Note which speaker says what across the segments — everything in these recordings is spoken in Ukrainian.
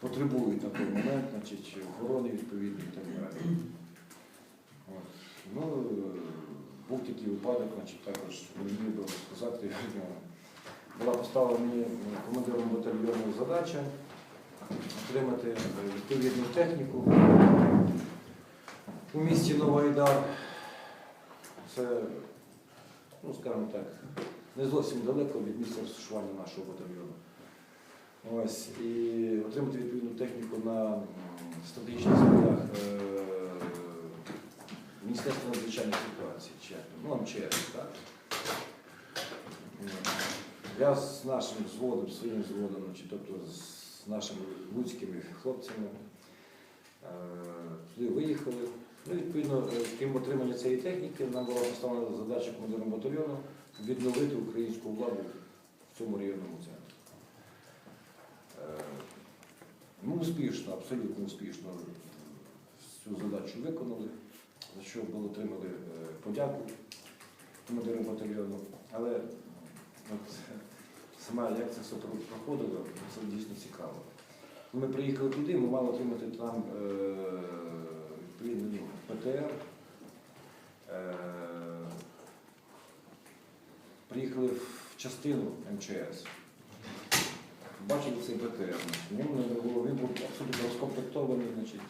Speaker 1: потребують на той момент, значить, охорони відповідної і так далі. Ну, був такий випадок, значить, також мені би сказати, була поставлена мені командиром батальйону задача отримати відповідну техніку у місті Новоайдар. Це, ну скажімо так, не зовсім далеко від місця розташування нашого батальйону. Ось, і отримати відповідну техніку на стратегічних складах е, Міністерства надзвичайних ситуацій, ну, МЧС, так? Я з нашим взводом, своїм значить, тобто з нашими луцькими хлопцями е, туди виїхали. Ну, відповідно, е, крім отримання цієї техніки, нам була поставлена задача командиром батальйону відновити українську владу в цьому районному центрі. Е, Ми успішно, абсолютно успішно цю задачу виконали, за що отримали е, подяку командиру батальйону. Але от, сама як це все проходило, це дійсно цікаво. Ми приїхали туди, ми мали отримати там е, відповідно ПТР. Приїхали в частину МЧС. Бачили цей БТР. В ньому не було, він був абсолютно розкомплектований, значить,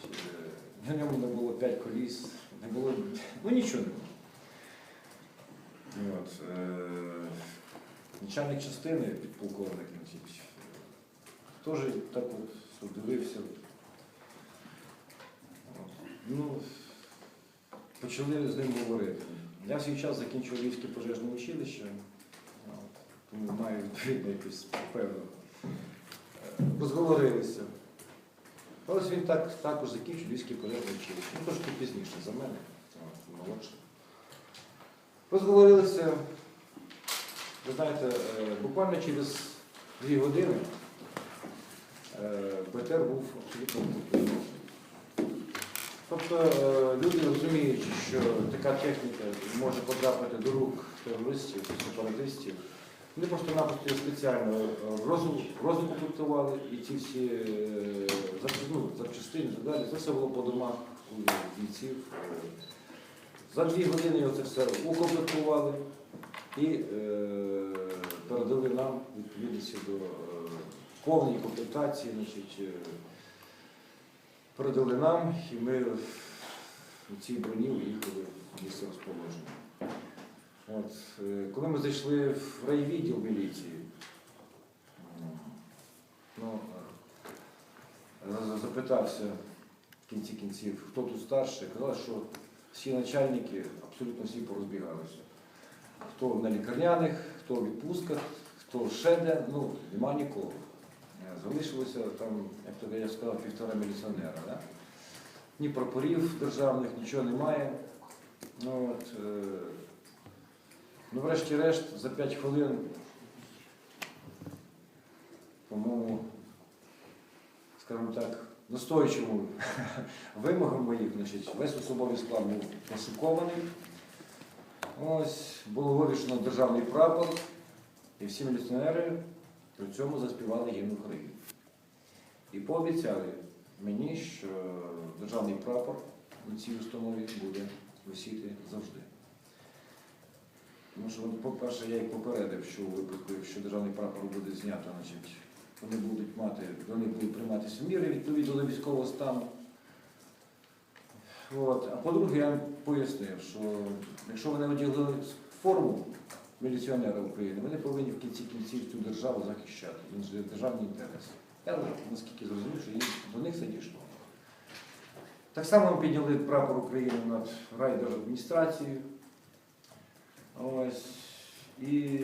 Speaker 1: е, на ньому не було 5 коліс, не було, ну нічого не було. От, е, начальник частини, підполковник, значить, теж так от дивився. От. Ну, почали з ним говорити. Я свій час закінчив Львівське пожежне училище, тому маю відповідно якусь певну. Розговорилися. Ось він так, також закінчив Львівське пожежне училище. Ну, трошки пізніше за мене, молодше. Розговорилися. Ви знаєте, е, буквально через дві години е, БТР був абсолютно окупований. Тобто е, люди розуміючи, що така техніка може потрапити до рук терористів, сепаратистів, вони просто-напросто спеціально е, розукомплектували і ці всі е, ну, запчастини так це все було по домах у бійців. За дві години це все укомплектували і е, передали нам відповідності до е, повної комплектації. Значить, е, передали нам, і ми в цій броні виїхали в місце розположення. От, е, коли ми зайшли в райвідділ міліції, ну, е, запитався в кінці кінців, хто тут старший, казали, що всі начальники абсолютно всі порозбігалися. Хто на лікарняних, хто в відпустках, хто ще де, ну, нема нікого. Е, Залишилося там, як то я сказав, півтора міліціонера. Да? Ні прапорів державних, нічого немає. Ну, от, е, ну, врешті-решт, за 5 хвилин, по-моєму, скажімо так, настойчивому вимогам моїх, значить, весь особовий склад був пошукований. Ось було вивішено державний прапор, і всі міліціонери при цьому заспівали гімн України. І пообіцяли мені, що державний прапор на цій установі буде висіти завжди. Тому що, по-перше, я їх попередив, що у випадку, якщо державний прапор буде знято, вони будуть мати, вони будуть прийматися міри відповідно до військового стану. От. А по-друге, я пояснив, що якщо вони одягли форму міліціонера України, вони повинні в кінці кінців цю державу захищати. Державні інтереси. Я наскільки зрозумів, що до них це дійшло. Так само ми підняли прапор України над райдержадміністрацією. Ось. І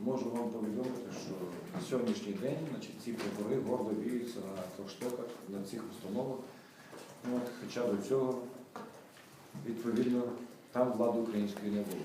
Speaker 1: можу вам повідомити, що на сьогоднішній день значить, ці прапори гордо віються на флагштоках, на цих установах. От, хоча до цього, відповідно, там влади української не було.